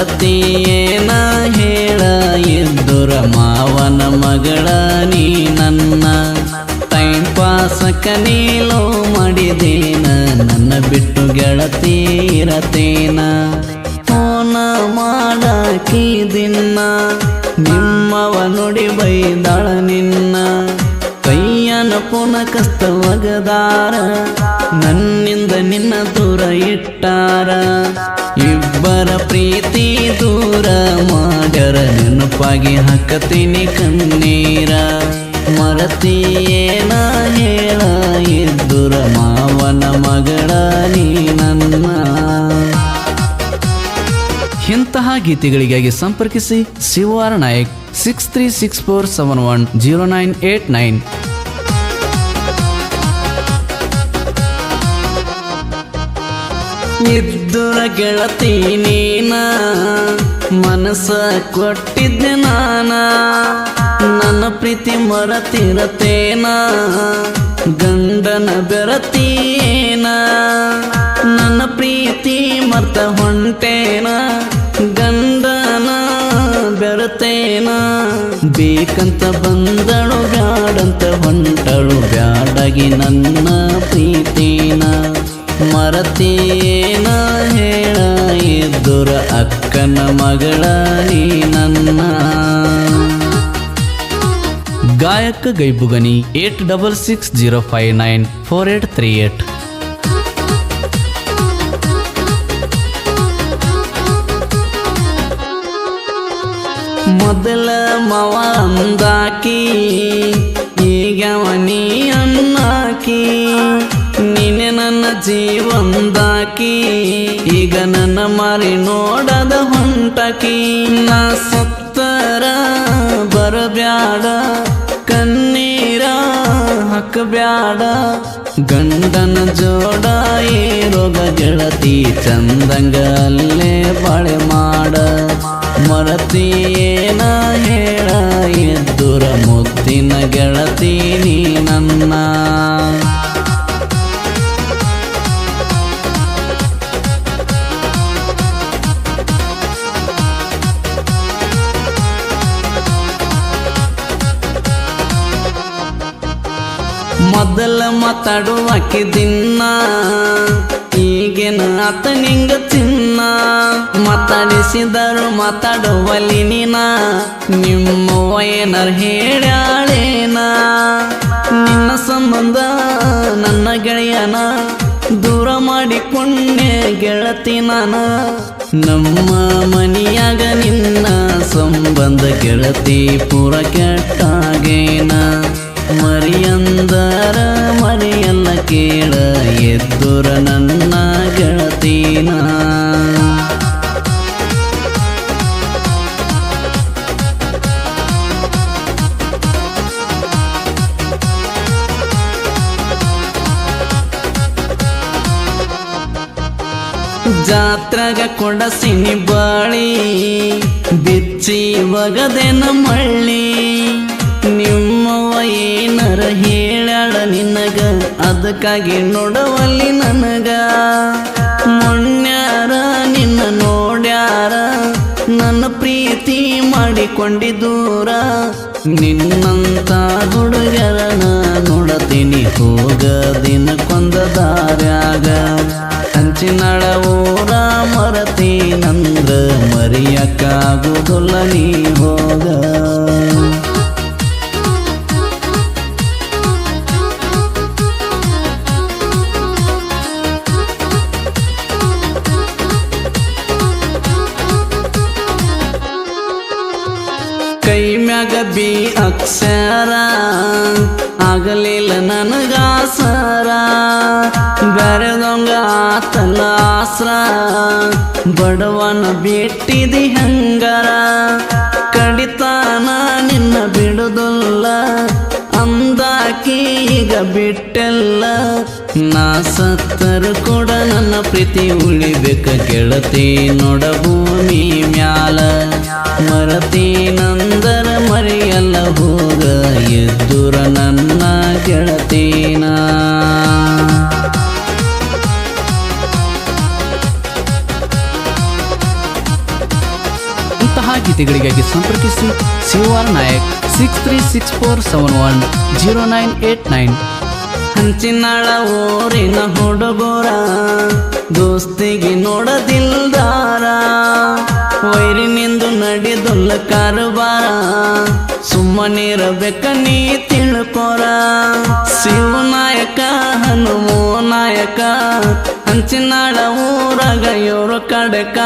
ಮರತಿಯೇನ ಹೇಳ ಎದ್ದುರ ಮಾವನ ಮಗಳ ನೀ ನನ್ನ. ಟೈಮ್ ಪಾಸಕ ನೀಲೋ ಮಾಡಿದೇನ, ನನ್ನ ಬಿಟ್ಟು ಗೆಳತಿ ಇರತೇನ. ಫೋನ ಮಾಡಾಕಿ ದಿನ ನಿಮ್ಮವ ನುಡಿ ಬೈದಾಳ ನಿನ್ನ. ಪುನ ಕಸ್ತವಗದಾರ ನನ್ನಿಂದ ನಿನ್ನ ದೂರ ಇಟ್ಟಾರ. ಇಬ್ಬರ ಪ್ರೀತಿ ದೂರ ಮಾಡರ ನೆನಪಾಗಿ ಹಾಕತೀನಿ ಕಣ್ಣೀರ. ಮರತಿಯೇನ ಹೇಳ, ಇದ್ದುರ ಮಾವನ ಮಗಳ ನೀ ನನ್ನ. ಇಂತಹ ಗೀತೆಗಳಿಗಾಗಿ ಸಂಪರ್ಕಿಸಿ Shivar Nayak six three six four seven one zero nine eight nine ಇದ್ದುರ ಗೆಳತಿ ನೀನ, ಮನಸ ಕೊಟ್ಟಿದ್ದೆ ನಾನ. ನನ್ನ ಪ್ರೀತಿ ಮರತಿರತೇನ, ಗಂಡನ ಬೆರತೀನ ನನ್ನ ಪ್ರೀತಿ ಮರ್ತ ಹೊಂಟೇನ, ಗಂಡನ ಬೆರತೇನ. ಬೇಕಂತ ಬಂದಳು, ಬ್ಯಾಡಂತ ಹೊಂಟಳು, ಬ್ಯಾಡಗಿ ನನ್ನ ಪ್ರೀತಿನ. ಮರತೇನ ಹೇಳ, ಇದ್ದುರ ಅಕ್ಕನ ಮಗಳ ನೀ ನನ್ನ. ಗಾಯಕ ಗೈಬುಗನಿ eight double six zero five nine four eight three eight. ಮೊದಲ ಮವ ಅಂದಾಕಿ ನನ್ನ ಮಾರಿ ನೋಡದ ಹೊಂಟಕಿ. ನಾ ಸತ್ತರ ಬರಬ್ಯಾಡ, ಕಣ್ಣೀರ ಹಾಕಬ್ಯಾಡ. ಗಂಡನ ಜೋಡ ಏರೋಗ ಗೆಳತಿ ಚಂದಂಗ ಅಲ್ಲೇ ಬಾಳೆ ಮಾಡ. ಏನ ಹೇಳ, ಎದ್ದುರ ಮುತ್ತಿನ ಗೆಳತಿ ನೀ ನನ್ನ. ಮೊದಲ ಮಾತಾಡುವಾಕಿ ದಿನ್ನ. ಈಗಿನ ಆತ ನಿಂಗ ತಿನ್ನ. ಮಾತಾಡಿಸಿದರು ಮಾತಾಡುವಲ್ಲಿ ನೀನ. ನಿಮ್ಮ ಏನಾರ ಹೇಳ್ಯಾಳೇನ. ನಿನ್ನ ಸಂಬಂಧ ನನ್ನ ಗೆಳೆಯನ. ದೂರ ಮಾಡಿಕೊಂಡೆ ಗೆಳತಿ ನಾನ. ನಮ್ಮ ಮನೆಯಾಗ ನಿನ್ನ ಸಂಬಂಧ ಗೆಳತಿ ಪೂರ ಕೆಟ್ಟಾಗೇನ. ಮರಿಯಂದರ ಮರಿಯನ್ನ ಕೇಳ ಎದ್ದುರ ನನ್ನ ಗೆಳತೀನ. ಕೊಡ ಕೊಡಸಿನಿ ಬಾಳಿ ಬಿಚ್ಚಿ ಒಗದೆನ ಮಳ್ಳಿ. ಏನರ ಹೇಳಾಳ ನಿನಗ, ಅದಕ್ಕಾಗಿ ನೋಡವಲ್ಲಿ ನನಗ. ಮೊಣ್ಯಾರ ನಿನ್ನ ನೋಡ್ಯಾರ, ನನ್ನ ಪ್ರೀತಿ ಮಾಡಿಕೊಂಡಿದ್ದೂರ. ನಿನ್ನಂತ ಹುಡುಗರನ ನೋಡತೀನಿ, ಹೋಗ ದಿನಕ್ಕೊಂದ ದಾರ್ಯಾಗ. ಹಂಚಿನಳ ಊರ ಮರತೀನಂದ್ರ ಮರಿಯಕ್ಕಾಗುದಿಲ್ಲ, ನೀ ಹೋಗ. ಬಿ ಅಕ್ಷರ ಆಗಲಿಲ್ಲ ನನಗಾಸರ. ಬೆರೆದೊಂಗ ಆತನ ಆಸ್ರ ಬಡವನ ಬಿಟ್ಟಿದಿ ಹಂಗರ. ಕಡಿತಾನ ನಿನ್ನ ಬಿಡುದಿಲ್ಲ. ಅಂದಾಕಿ ಈಗ ಬಿಟ್ಟೆಲ್ಲ. ನಾ ಸತ್ತರು ಕೂಡ ನನ್ನ ಪ್ರೀತಿ ಉಳಿಬೇಕ ಗೆಳತಿ ನೋಡ ಭೂಮಿ ಮ್ಯಾಲ. ಮರತಿ ನಂದರ ಮರಿಯಲ್ಲ ಹೋಗ, ಎದ್ದುರ ನನ್ನ ಗೆಳತೀನ. ಗೀತೆಗಳಿಗಾಗಿ ಸಂಪರ್ಕಿಸಿ Shivar Nayak six three six four seven one zero nine eight nine Hanchinal ಊರಿನ ಹುಡುಗರ, ದೋಸ್ತಿಗೆ ನೋಡದಿಲ್ದಾರ. ವೈರಿನಿಂದು ನಡೆದುಲ್ಲ ಕಾರುಬಾರ ಸುಮ್ಮನಿರಬೇಕ ನೀ ತಿಳ್ಕೊರ. ಶಿವನಾಯಕ ಹನುಮೋ ನಾಯಕ, ಹಂಚಿನಾಳ ಊರಾಗ ಇವರು ಕಡಕ.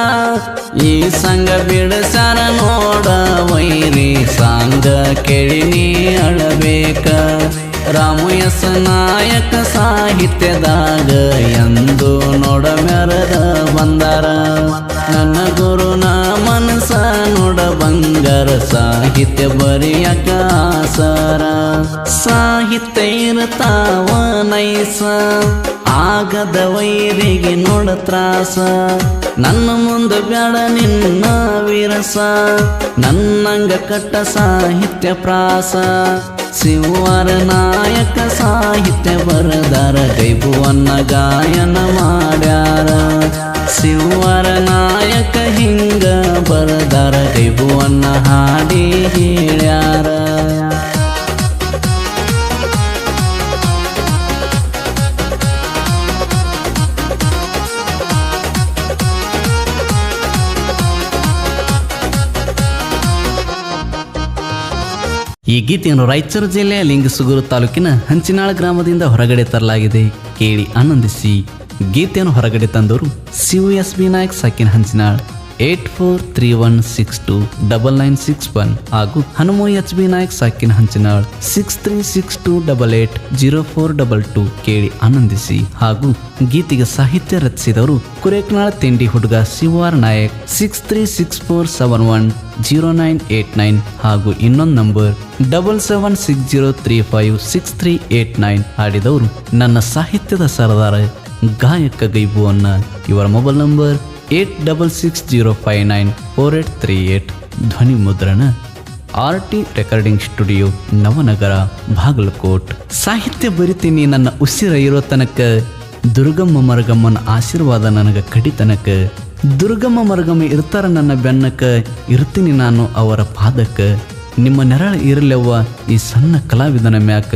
ಈ ಸಂಘ ಬಿಡಸರ ನೋಡ ವೈರಿ ಸಾಂಗ ಕೇಳಿ ನೀ ಅಳಬೇಕ. ರಾಮು ನಾಯಕ ಸಾಹಿತ್ಯದಾಗ ಎಂದು ನೋಡ ಮೆರದ ಬಂದಾರ. ಸಾಹಿತ್ಯ ಬರೆಯಕ ಸರ. ಸಾಹಿತ್ಯ ಇರ್ತಾವ ನೈಸ. ಆಗದ ವೈರಿಗೆ ನೋಡ ತ್ರಾಸ. ನನ್ನ ಮುಂದೆ ಬ್ಯಾಡ ನಿನ್ನ ವಿರಸ. ನನ್ನಂಗ ಕಟ್ಟ ಸಾಹಿತ್ಯ ಪ್ರಾಸ. ಶಿವರ ನಾಯಕ ಸಾಹಿತ್ಯ ಬರದಾರ. ಕೈಬುವನ್ನ ಗಾಯನ ಮಾಡ್ಯಾರ. ಶಿವರ ನಾಯಕ ಈ ಗೀತೆಯನ್ನು ರಾಯಚೂರು ಜಿಲ್ಲೆಯ ಲಿಂಗಸುಗೂರು ತಾಲೂಕಿನ ಹಂಚಿನಾಳ ಗ್ರಾಮದಿಂದ ಹೊರಗಡೆ ತರಲಾಗಿದೆ. ಕೇಳಿ ಆನಂದಿಸಿ. ಗೀತೆಯನ್ನು ಹೊರಗಡೆ ತಂದವರು C S B Nayak ಸಾಕಿನ Hanchinal. Eight four three one six two double nine six one ಹಾಗೂ Hanuma H B Nayak ಸಾಕಿನ Hanchinal six three six two double eight zero four double two ಕೇಳಿ ಆನಂದಿಸಿ ಹಾಗೂ ಗೀತೆಗೆ ಸಾಹಿತ್ಯ ರಚಿಸಿದವರು ಕುರೇಕ್ನಾಳ್ ತಿಂಡಿ ಹುಡುಗ Shivar Nayak six three six four seven one zero nine eight nine ಹಾಗೂ ಇನ್ನೊಂದು number double seven six zero three five six three eight nine ಹಾಡಿದವರು ನನ್ನ ಸಾಹಿತ್ಯದ ಸರದಾರ ಗಾಯಕ ಗೈಬುವನ್ನ ಇವರ mobile number eight double six zero five nine four eight three eight. ಧ್ವನಿ ಮುದ್ರಣ, R T recording studio, Navanagar, Bagalkot. ಸಾಹಿತ್ಯ ಬರಿತೀನಿ ನನ್ನ ಉಸಿರ ಇರೋ ತನಕ. ದುರ್ಗಮ್ಮ ಮರಗಮ್ಮನ ಆಶೀರ್ವಾದ ನನಗೆ ಕಡಿತನಕ ದುರ್ಗಮ್ಮ ಮರಗಮ್ಮ ಇರ್ತಾರ ನನ್ನ ಬೆನ್ನಕ, ಇರ್ತೀನಿ ನಾನು ಅವರ ಪಾದಕ. ನಿಮ್ಮ ನೆರಳ ಇರಲೆವ್ವ ಈ ಸಣ್ಣ ಕಲಾವಿದನ ಮ್ಯಾಕ.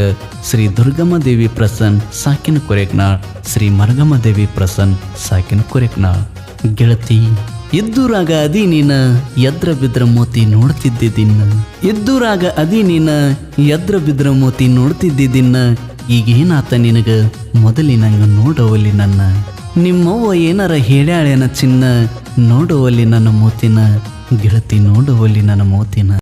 ಶ್ರೀ ದುರ್ಗಮ್ಮ ದೇವಿ ಪ್ರಸನ್ ಸಾಕಿನ ಕೊರೆಕ್ನಾಳ್ ಶ್ರೀ ಮರಗಮ್ಮ ದೇವಿ ಪ್ರಸನ್ ಸಾಕಿನ ಕೊರೆಕ್ನಾಳ್ ಗೆಳತಿ ಇದ್ದೂರಾಗ ಅದಿ ನೀನ ಎದ್ರ ಬಿದ್ರ ಮೋತಿ ನೋಡ್ತಿದ್ದೆ ಇದ್ದೂರಾಗ ಅದಿ ನೀನ ಎದ್ರ ಬಿದ್ರ ಮೋತಿ ನೋಡ್ತಿದ್ದೆ ದಿನ್ನ ಈಗೇನಾತ ನಿನಗ ಮೊದಲಿನಂಗ ನೋಡವಲ್ಲಿ ನನ್ನ. ನಿಮ್ಮವ್ವ ಏನಾರ ಹೇಳ್ಯಾಳೇನ ಚಿನ್ನ, ನೋಡುವಲ್ಲಿ ನನ್ನ ಮೋತಿನ. ಗೆಳತಿ, ನೋಡುವಲ್ಲಿ ನನ್ನ ಮೋತಿನ.